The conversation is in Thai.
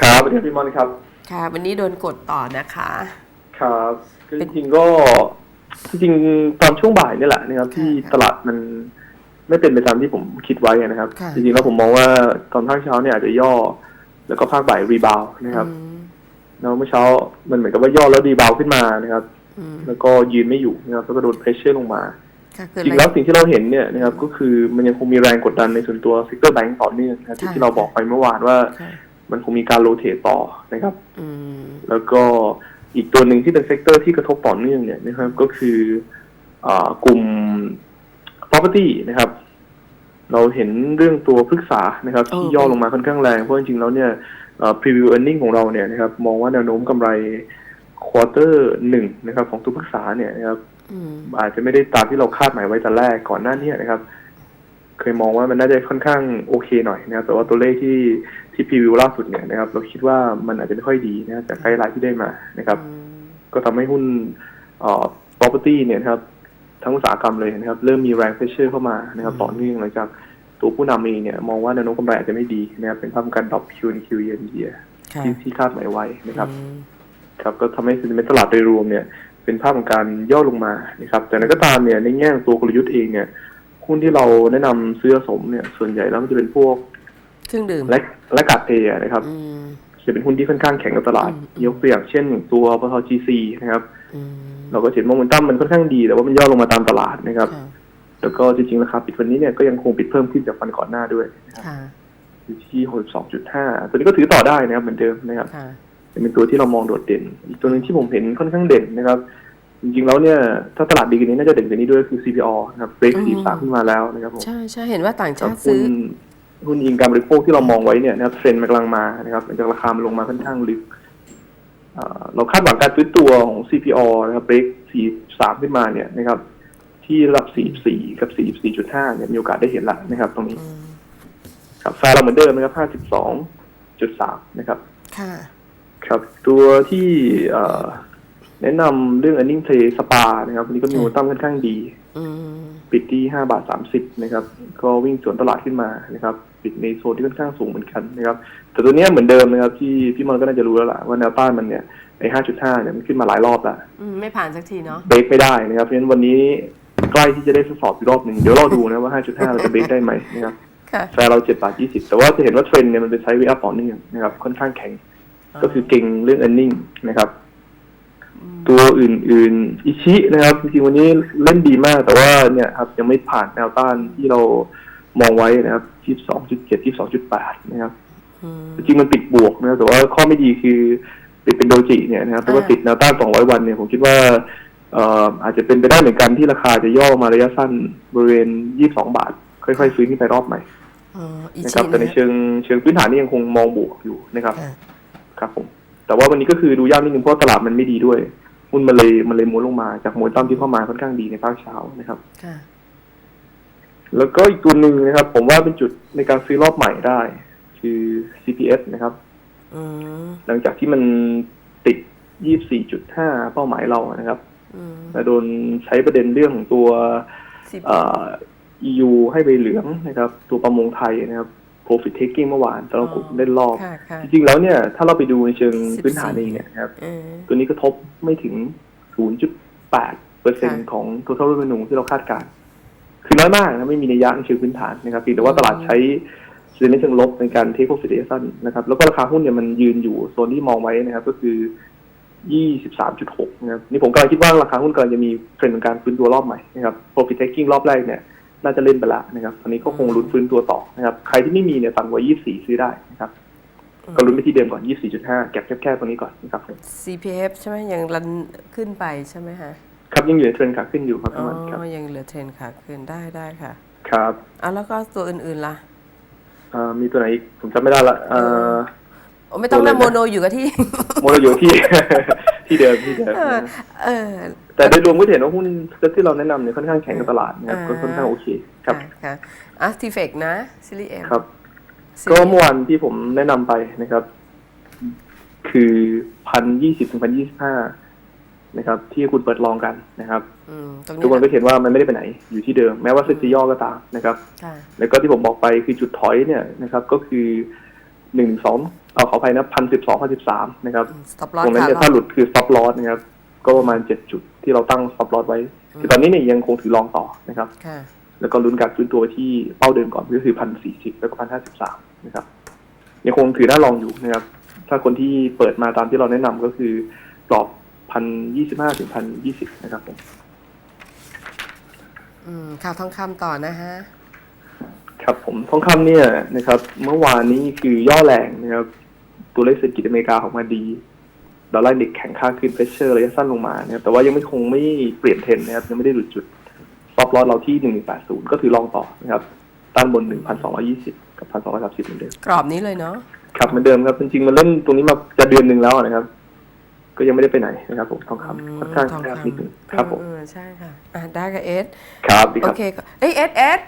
ครับสวัสดีครับพี่มอนครับ ค่ะ วันนี้โดนกดต่อนะคะ ครับก็จริงๆก็จริงๆตอนช่วงบ่ายนี่แหละนะครับ ที่ค่ะตลาดมันไม่เป็นไปตามที่ผมคิดไว้นะครับค่ะจริงๆแล้วผมมองว่าตอนภาคเช้าเนี่ยอาจจะย่อ แล้วก็ภาคบ่ายรีบาวนะครับอืมแล้วเมื่อเช้ามันเหมือนกับว่าย่อแล้วรีบาวขึ้นมานะครับอืมแล้วก็ยืนไม่อยู่นะครับแล้วก็โดนเพรสเชอร์ลงมาค่ะเกิดจริอะงไรแล้วสิ่งที่เราเห็นเนี่ยนะครับก็คือมันยังคงมีแรงกดดันในส่วนตัวซิกเตอร์แบงก์ต่อเนื่องนะครับที่ค่ะที่เราบอกไปเมื่อวานว่าค่ะ มันคงมีการโรเตทต่อนะครับอืมแล้วก็อีกตัวหนึ่งที่เป็นเซกเตอร์ที่กระทบต่อเนื่องเนี่ยนะครับก็คืออากลุ่ม property นะครับ เราเห็นเรื่องตัวพฤกษานะครับ ที่ย่อลงมาค่อนข้างแรงเพราะจริงๆแล้วเนี่ยเอ่อ preview earning ของเราเนี่ยนะครับ มองว่าแนวโน้มกำไรควอเตอร์หนึ่งนะครับ ของตัวพฤกษาเนี่ยนะครับอืมอาจจะไม่ได้ตามที่เราคาดหมายไว้แต่แรกก่อนหน้านี้นะครับ เคยมองว่ามันน่าจะค่อนข้างโอเคหน่อยนะครับแต่ว่าตัวเลขที่ที่พรีวิวล่าสุดเนี่ยนะครับ เราคิดว่ามันอาจจะไม่ค่อยดีนะครับจากไกด์ไลน์ที่ได้มานะครับอืมก็ทำให้หุ้นเอ่อ property เนี่ยนะครับ ทั้งอุตสาหกรรมเลยนะครับ เริ่มมีแรง pressure เข้ามานะครับต่อเนื่องหลังจากตัวผู้นำเองเนี่ยมองว่าแนวโน้มกำไรอาจจะไม่ดีนะครับเป็นภาพของการดรอป Q N Q year on year ค่ะที่ที่คาดหมายไว้นะครับอืมครับก็ทำให้ sentiment ตลาดโดยรวมเนี่ย เป็นภาพของการย่อลงมานะครับ แต่นั้นก็ตามเนี่ยในแง่ของตัวกลยุทธ์เองเนี่ย หุ้นที่เราแนะนำซื้อสะสมเนี่ย ส่วนใหญ่แล้วมันจะเป็นพวกเครื่องดื่มและและกาดเทนะครับอืมจะเป็นหุ้นที่ค่อนข้างแข็งกับตลาดอืมยกตัวอย่างเช่นอย่างตัวปตท GC นะครับอืมเราก็เห็นโมเมนตัมมันค่อนข้างดีแต่ว่ามันย่อลงมาตามตลาดนะครับค่ะแล้วก็จริงๆราคาปิดวันนี้เนี่ยก็ยังคงปิดเพิ่มขึ้นจากวันก่อนหน้าด้วยนะครับค่ะอยู่ที่62.5ตัวนี้ก็ถือต่อได้นะครับเหมือนเดิมนะครับค่ะเป็นตัวที่เรามองโดดเด่น อีกตัวหนึงที่ผมเห็นค่อนข้างเด่นนะครับ จริงๆแล้วเนี่ยถ้าตลาดดีกว่านี้น่าจะเด่นกว่านี้ด้วยคือ CPO นะครับเบรกอืมสีสามขึ้นมาแล้วนะครับผมใช่ใช่เห็นว่าต่างครัชาบติหุ้ซื้นอหุ้นยิงการบริโภคที่เรามองไว้เนี่ยนะครับเทรนด์มันกำลังมานะครับหลังจากราคามันลงมาค่อนข้างลึกเอ่อเราคาดหวังการฟื้นตัวของ CPO นะครับเบรกสี่สามขึ้นมาเนี่ยนะครับ ที่ระดับ44กับ44.5เนี่ยมีโอกาสได้เห็นละนะครับ ตรงนี้อืมครับแฟร์เราเหมือนเดิมนะครับ52.3นะครับ ค่ะ ครับตัวที่เอ่อ แนะนำเรื่อง earning play สปานะครับวันนี้ก็มีอืมโมตั้มค่อนข้างดีอืมปิดที่5บาท30นะครับ ก็วิ่งสวนตลาดขึ้นมานะครับ ปิดในโซนที่ค่อนข้างสูงเหมือนกันนะครับ แต่ตัวเนี้ยเหมือนเดิมนะครับ ที่พี่มอนก็น่าจะรู้แล้วล่ะว่าแนวต้านมันเนี่ยไอ้5.5เนี่ยมันขึ้นมาหลายรอบแล้วอืมไม่ผ่านสักทีเนาะเบรกไม่ได้นะครับ เพราะฉะนั้นวันนี้ใกล้ที่จะได้ทดสอบอีกรอบหนึ่งเดี๋ยวเราดูนะว่า5.5เราจะเบรกได้ไหมนะครับค่ะแฟร์เรา7บาท20แต่ว่าจะเห็นว่าเทรนด์เนี่ยมันเป็นไซด์เวย์อัพต่อเนื่องนะครับค่อนข้างแข็ง ก็คือเก่งเรื่อง earning นะครับ ตัวอื่นๆ อิชินะครับ จริงๆวันนี้เล่นดีมาก แต่ว่าเนี่ยครับยังไม่ผ่านแนวต้านที่เรามองไว้นะครับ22.7 22.8นะครับอืมจริงๆมันปิดบวกนะครับแต่ว่าข้อไม่ดีคือปิดเป็นโดจิเนี่ยนะครับแต่ว่าอ่าติดแนวต้าน200วันเนี่ยผมคิดว่าเอ่ออาจจะเป็นไปได้เหมือนกันที่ราคาจะย่อมาระยะสั้นบริเวณ22บาท ค่อยๆฟื้นขึ้นไปรอบใหม่อ๋ออีนะคชีรับแต่ในนะเชิงเชิงพื้นฐานนี่ยังคงมองบวกอยู่นะครับค่ะครับผมแต่ว่าวันนี้ก็คือดูยากนิดนึงเพราะตลาดมันไม่ดีด้วย หุ้นมันเลยมันเลยม้วนลงมาจากมวยตั้มที่เข้ามาค่อนข้างดีในภาคเช้านะครับค่ะแล้วก็อีกตัวหนึ่งนะครับ ผมว่าเป็นจุดในการซื้อรอบใหม่ได้ คือ CPS นะครับอืมหลังจากที่มันติด 24.5 เป้าหมายเรานะครับอืมและโดนใช้ประเด็นเรื่องของตัวสิบเอ่อ EU ให้ใบเหลืองนะครับ ตัวประมงไทยนะครับ profit taking เมื่อวานตอนเรากดเล่นรอบค่ะค่ะจริงๆแล้วเนี่ย ถ้าเราไปดูในเชิง14พื้นฐานเองเนี่ยนะครับเออตัวนี้กระทบไม่ถึง 0.8เปอร์เซ็นค่ะของ total revenue ที่เราคาดการณ์คือน้อยมากนะไม่มีนัยยะในเชิงพื้นฐานนะครับเพียงแต่ว่าตลาดใช้เซนเชิงลบในการ take profit reaction นะครับ แล้วก็ราคาหุ้นเนี่ยมันยืนอยู่โซนที่มองไว้นะครับ ก็คือ 23.6 นะครับ นี่ผมกำลังคิดว่าราคาหุ้นกำลังจะมีเทรนด์ของการฟื้นตัวรอบใหม่นะครับ profit taking รอบแรกเนี่ย น่าจะเล่นไปแล้วนะครับ ตอนนี้ก็คงลุ้นฟื้นตัวต่อนะครับ ใครที่ไม่มีเนี่ยต่ำกว่า 24 ซื้อได้นะครับก็ลุ้นไปที่เดิมก่อน 24.5 แก็บแคบๆตรงนี้ก่อนนะครับ CPF ใช่ไหมยังรันขึ้นไปใช่ไหมฮะ ครับยังอยู่ในเทรนด์ขาขึ้นอยู่ครับอ๋พี่มันครับอยังเหลือเทรนขาขึ้นได้ได้ค่ะ ครับอะแล้วก็ตัวอื่นๆล่ะเอ่อมีตัวไหนอีกผมจำไม่ได้ละเอ่อโอ้ไม่ต้องตัวนะเลยนะโมโนอยู่กับที่ โมโนอยู่ที่ที่เดิมที่เดิมเออเออ แต่โดยรวมก็จะเห็นว่าหุ้นที่เราแนะนำเนี่ยค่อนข้างแข็งกับตลาดนะครับอ่าก็ค่อนข้างโอเคครับค่ะค่ะอะทีเฟกนะซิลิเอ็มครับก็เมื่อวานที่ผมแนะนำไปนะครับ คือพันยี่สิบถึงพันยี่สิบห้านะครับ ที่คุณเปิดลองกันนะครับอืมตรงทุกนี้คนก็เห็นว่ามันไม่ได้ไปไหนอยู่ที่เดิม แม้ว่าเซ็ตจะย่อก็ตามนะครับค่ะแล้วก็ที่ผมบอกไปคือจุดถอยเนี่ยนะครับ ก็คือหนึ่งสองเอาขออภัยนะพันสิบสองพันสิบสามนะครับสต็อปลอตรงนั้นขาเนี่ยลถ้างหลุดคือ stop loss นะครับ ก็ประมาณเจ็ดจุดที่เราตั้ง stop loss ไว้คือตอนนี้เนี่ยยังคงถือรองต่อนะครับค่ะแล้วก็ลุ้นการฟื้นตัวที่เป้าเดิมก่อนก็คือพันสี่สิบแล้วก็พันห้าสิบสามนะครับ ยังคงถือหน้าลองอยู่นะครับ ถ้าคนที่เปิดมาตามที่เราแนะนำก็คือกรอบพันยี่สิบห้าถึงพันยี่สิบนะครับผมอืมข่าวทองคำต่อนะฮะ ครับผมทองคำเนี่ยนะครับ เมื่อวานนี้คือย่อแรงนะครับ ตัวเลขเศรษฐกิจอเมริกาออกมาดี ดอลลาร์เด็กแข็งค่าขึ้นเฟชเชอร์ระยะสั้นลงมานะครับแต่ว่ายังไม่คงไม่เปลี่ยนเทรนด์นะครับยังไม่ได้หลุดจุดซอฟลอสเราที่หนึ่งแปดศูนย์ก็ถือรองต่อนะครับต้านบนหนึ่งพันสองร้อยี่สิบกับพันสองร้อยสามสิบเหมือนเดิมกรอบนี้เลยเนาะครับเหมือนเดิมครับจริงๆมันเล่นตรงนี้มาจะเดือนหนึ่งแล้วนะครับ ก็ยังไม่ได้ไปไหนนะครับผมทองอืมคำค่อนข้างทองแคบคำนิดนึงครับผมเออใช่ค่ะอะได้กับเอสครับดีโอครับเคเอ้ยเอสเอส